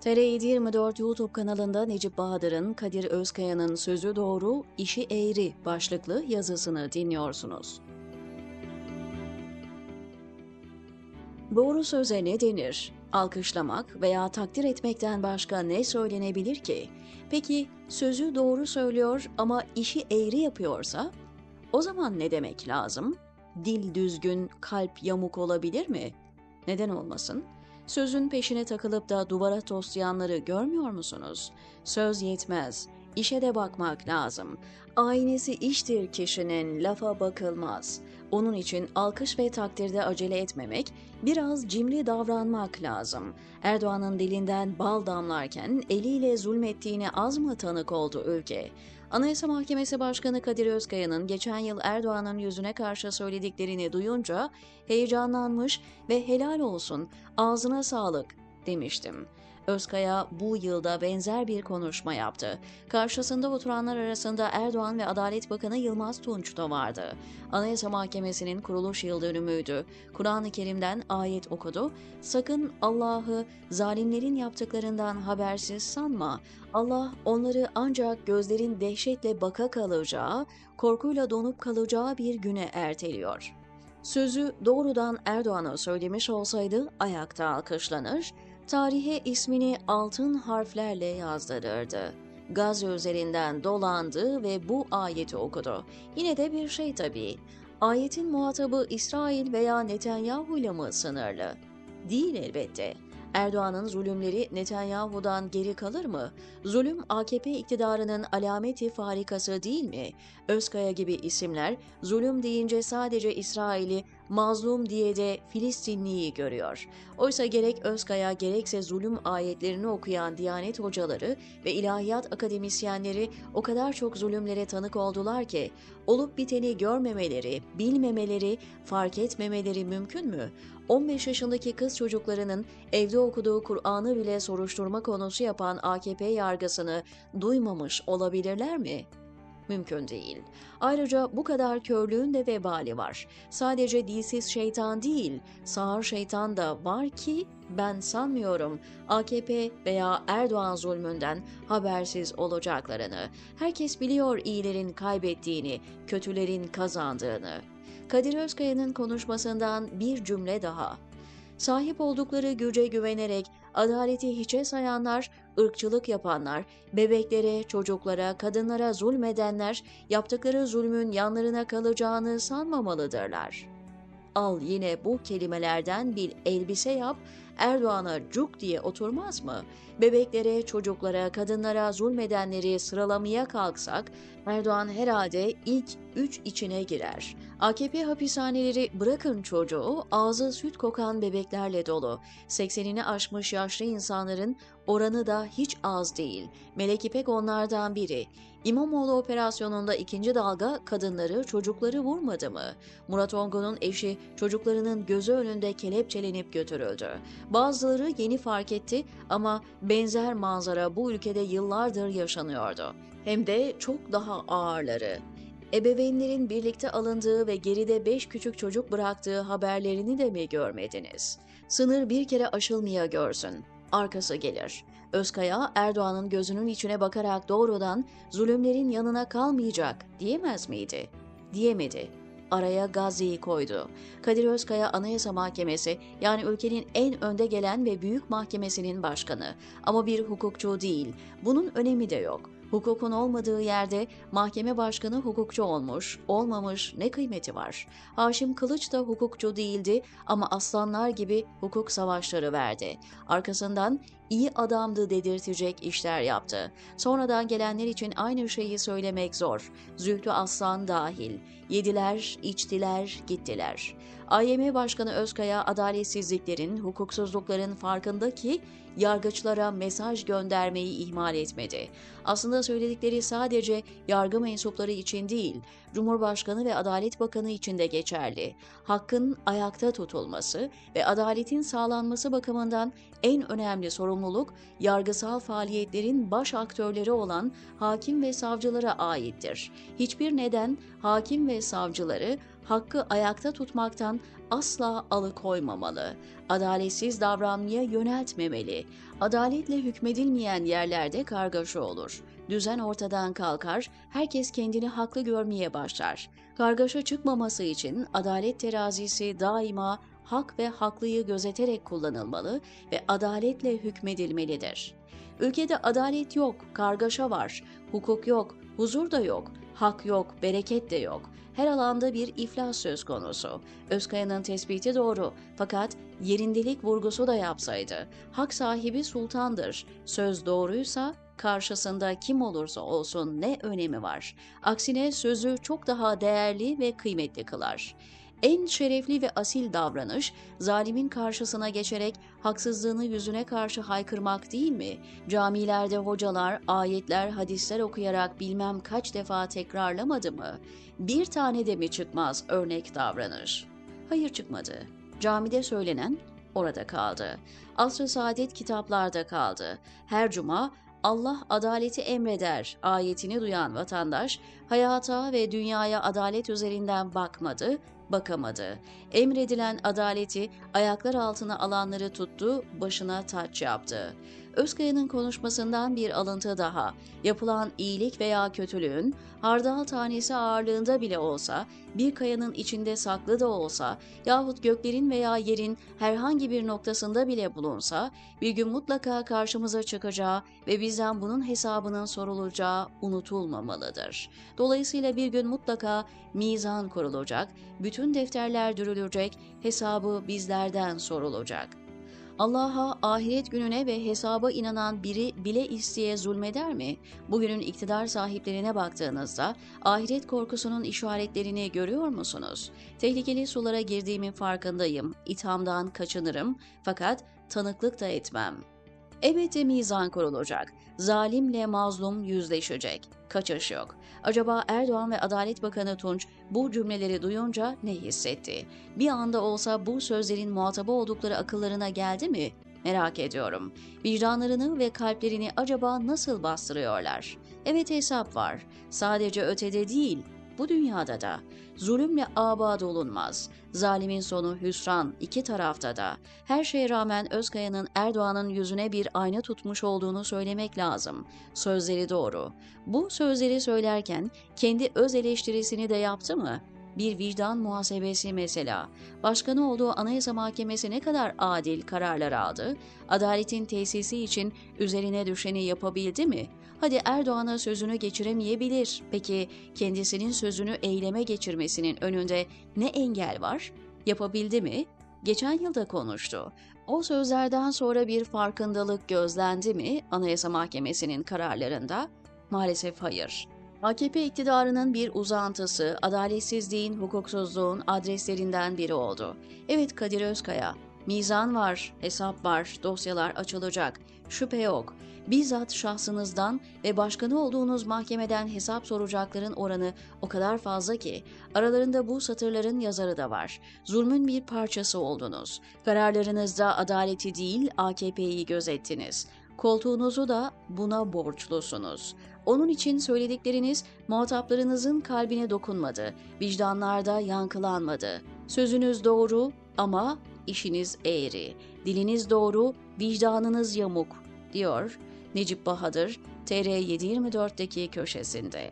TR724 YouTube kanalında Necip Bahadır'ın Kadir Özkaya'nın Sözü Doğru, İşi Eğri başlıklı yazısını dinliyorsunuz. Doğru söze ne denir? Alkışlamak veya takdir etmekten başka ne söylenebilir ki? Peki sözü doğru söylüyor ama işi eğri yapıyorsa? O zaman ne demek lazım? Dil düzgün, kalp yamuk olabilir mi? Neden olmasın? Sözün peşine takılıp da duvara toslayanları görmüyor musunuz? Söz yetmez, işe de bakmak lazım. Aynesi iştir kişinin, lafa bakılmaz. Onun için alkış ve takdirde acele etmemek, biraz cimri davranmak lazım. Erdoğan'ın dilinden bal damlarken eliyle zulmettiğine az mı tanık oldu ülke? Anayasa Mahkemesi Başkanı Kadir Özkaya'nın geçen yıl Erdoğan'ın yüzüne karşı söylediklerini duyunca heyecanlanmış ve helal olsun, ağzına sağlık demiştim. Özkaya bu yılda benzer bir konuşma yaptı. Karşısında oturanlar arasında Erdoğan ve Adalet Bakanı Yılmaz Tunç da vardı. Anayasa Mahkemesi'nin kuruluş yıl dönümüydü. Kur'an-ı Kerim'den ayet okudu. Sakın Allah'ı zalimlerin yaptıklarından habersiz sanma. Allah onları ancak gözlerin dehşetle baka kalacağı, korkuyla donup kalacağı bir güne erteliyor. Sözü doğrudan Erdoğan'a söylemiş olsaydı ayakta alkışlanır, tarihe ismini altın harflerle yazdırırdı. Gaz üzerinden dolandı ve bu ayeti okudu. Yine de bir şey tabii. Ayetin muhatabı İsrail veya Netanyahu ile mi sınırlı? Değil elbette. Erdoğan'ın zulümleri Netanyahu'dan geri kalır mı? Zulüm AKP iktidarının alameti farikası değil mi? Özkaya gibi isimler zulüm deyince sadece İsrail'i mazlum diye de Filistinliyi görüyor. Oysa gerek Özkaya gerekse zulüm ayetlerini okuyan Diyanet hocaları ve ilahiyat akademisyenleri o kadar çok zulümlere tanık oldular ki olup biteni görmemeleri, bilmemeleri, fark etmemeleri mümkün mü? 15 yaşındaki kız çocuklarının evde okuduğu Kur'an'ı bile soruşturma konusu yapan AKP yargısını duymamış olabilirler mi? Mümkün değil. Ayrıca bu kadar körlüğün de vebali var. Sadece dilsiz şeytan değil, sağır şeytan da var ki ben sanmıyorum AKP veya Erdoğan zulmünden habersiz olacaklarını. Herkes biliyor iyilerin kaybettiğini, kötülerin kazandığını. Kadir Özkaya'nın konuşmasından bir cümle daha. Sahip oldukları güce güvenerek adaleti hiçe sayanlar, ırkçılık yapanlar, bebeklere, çocuklara, kadınlara zulmedenler yaptıkları zulmün yanlarına kalacağını sanmamalıdırlar. Al yine bu kelimelerden bir elbise yap, Erdoğan'a cuk diye oturmaz mı? Bebeklere, çocuklara, kadınlara zulmedenleri sıralamaya kalksak Erdoğan herhalde ilk üç içine girer. AKP hapishaneleri bırakın çocuğu, ağzı süt kokan bebeklerle dolu. 80'ini aşmış yaşlı insanların oranı da hiç az değil. Melek İpek onlardan biri. İmamoğlu operasyonunda ikinci dalga kadınları, çocukları vurmadı mı? Murat Ongun'un eşi çocuklarının gözü önünde kelepçelenip götürüldü. Bazıları yeni fark etti ama benzer manzara bu ülkede yıllardır yaşanıyordu. Hem de çok daha ağırları. Ebeveynlerin birlikte alındığı ve geride beş küçük çocuk bıraktığı haberlerini de mi görmediniz? Sınır bir kere aşılmaya görsün. Arkası gelir. Özkaya Erdoğan'ın gözünün içine bakarak doğrudan zulümlerin yanına kalmayacak diyemez miydi? Diyemedi araya Gazze'yi koydu. Kadir Özkaya Anayasa Mahkemesi yani ülkenin en önde gelen ve büyük mahkemesinin başkanı ama bir hukukçu değil. Bunun önemi de yok. Hukukun olmadığı yerde mahkeme başkanı hukukçu olmuş, olmamış ne kıymeti var? Haşim Kılıç da hukukçu değildi ama aslanlar gibi hukuk savaşları verdi. Arkasından iyi adamdı dedirtecek işler yaptı. Sonradan gelenler için aynı şeyi söylemek zor. Zühtü Aslan dahil. Yediler, içtiler, gittiler. AYM Başkanı Özkaya adaletsizliklerin, hukuksuzlukların farkında ki yargıçlara mesaj göndermeyi ihmal etmedi. Aslında söyledikleri sadece yargı mensupları için değil, Cumhurbaşkanı ve Adalet Bakanı için de geçerli. Hakkın ayakta tutulması ve adaletin sağlanması bakımından en önemli sorumluluk yargısal faaliyetlerin baş aktörleri olan hakim ve savcılara aittir. Hiçbir neden hakim ve savcıları hakkı ayakta tutmaktan asla alıkoymamalı. Adaletsiz davranmaya yöneltmemeli. Adaletle hükmedilmeyen yerlerde kargaşa olur. Düzen ortadan kalkar, herkes kendini haklı görmeye başlar. Kargaşa çıkmaması için adalet terazisi daima hak ve haklıyı gözeterek kullanılmalı ve adaletle hükmedilmelidir. Ülkede adalet yok, kargaşa var, hukuk yok, huzur da yok, hak yok, bereket de yok. Her alanda bir iflas söz konusu. Özkaya'nın tespiti doğru fakat yerindelik vurgusu da yapsaydı. Hak sahibi sultandır. Söz doğruysa karşısında kim olursa olsun ne önemi var. Aksine sözü çok daha değerli ve kıymetli kılar. En şerefli ve asil davranış, zalimin karşısına geçerek haksızlığını yüzüne karşı haykırmak değil mi? Camilerde hocalar, ayetler, hadisler okuyarak bilmem kaç defa tekrarlamadı mı? Bir tane de mi çıkmaz örnek davranış? Hayır çıkmadı. Camide söylenen orada kaldı. Asr-ı Saadet kitaplarda kaldı. Her cuma Allah adaleti emreder ayetini duyan vatandaş hayata ve dünyaya adalet üzerinden bakmadı, bakamadı. Emredilen adaleti ayaklar altına alanları tuttu, başına taç yaptı. Özkaya'nın konuşmasından bir alıntı daha. Yapılan iyilik veya kötülüğün hardal tanesi ağırlığında bile olsa, bir kayanın içinde saklı da olsa yahut göklerin veya yerin herhangi bir noktasında bile bulunsa, bir gün mutlaka karşımıza çıkacağı ve bizden bunun hesabının sorulacağı unutulmamalıdır. Dolayısıyla bir gün mutlaka mizan kurulacak, bütün defterler dürülecek, hesabı bizlerden sorulacak. Allah'a, ahiret gününe ve hesaba inanan biri bile isteye zulmeder mi? Bugünün iktidar sahiplerine baktığınızda ahiret korkusunun işaretlerini görüyor musunuz? Tehlikeli sulara girdiğimin farkındayım, ithamdan kaçınırım fakat tanıklık da etmem. Elbette mizan kurulacak. Zalimle mazlum yüzleşecek. Kaçış yok. Acaba Erdoğan ve Adalet Bakanı Tunç bu cümleleri duyunca ne hissetti? Bir anda olsa bu sözlerin muhatabı oldukları akıllarına geldi mi? Merak ediyorum. Vicdanlarını ve kalplerini acaba nasıl bastırıyorlar? Evet hesap var. Sadece ötede değil, bu dünyada da. Zulümle abad olunmaz. Zalimin sonu hüsran iki tarafta da. Her şeye rağmen Özkaya'nın Erdoğan'ın yüzüne bir ayna tutmuş olduğunu söylemek lazım. Sözleri doğru. Bu sözleri söylerken kendi öz eleştirisini de yaptı mı? Bir vicdan muhasebesi mesela. Başkanı olduğu Anayasa Mahkemesi ne kadar adil kararlar aldı? Adaletin tesisi için üzerine düşeni yapabildi mi? Hadi Erdoğan'a sözünü geçiremeyebilir. Peki kendisinin sözünü eyleme geçirmesinin önünde ne engel var? Yapabildi mi? Geçen yılda konuştu. O sözlerden sonra bir farkındalık gözlendi mi Anayasa Mahkemesi'nin kararlarında? Maalesef hayır. AKP iktidarının bir uzantısı, adaletsizliğin, hukuksuzluğun adreslerinden biri oldu. Evet Kadir Özkaya, mizan var, hesap var, dosyalar açılacak. Şüphe yok. Bizzat şahsınızdan ve başkanı olduğunuz mahkemeden hesap soracakların oranı o kadar fazla ki aralarında bu satırların yazarı da var. Zulmün bir parçası oldunuz. Kararlarınızda adaleti değil AKP'yi gözettiniz. Koltuğunuzu da buna borçlusunuz. Onun için söyledikleriniz muhataplarınızın kalbine dokunmadı, vicdanlarda yankılanmadı. Sözünüz doğru ama işiniz eğri. Diliniz doğru, vicdanınız yamuk, diyor Necip Bahadır TR724'deki köşesinde.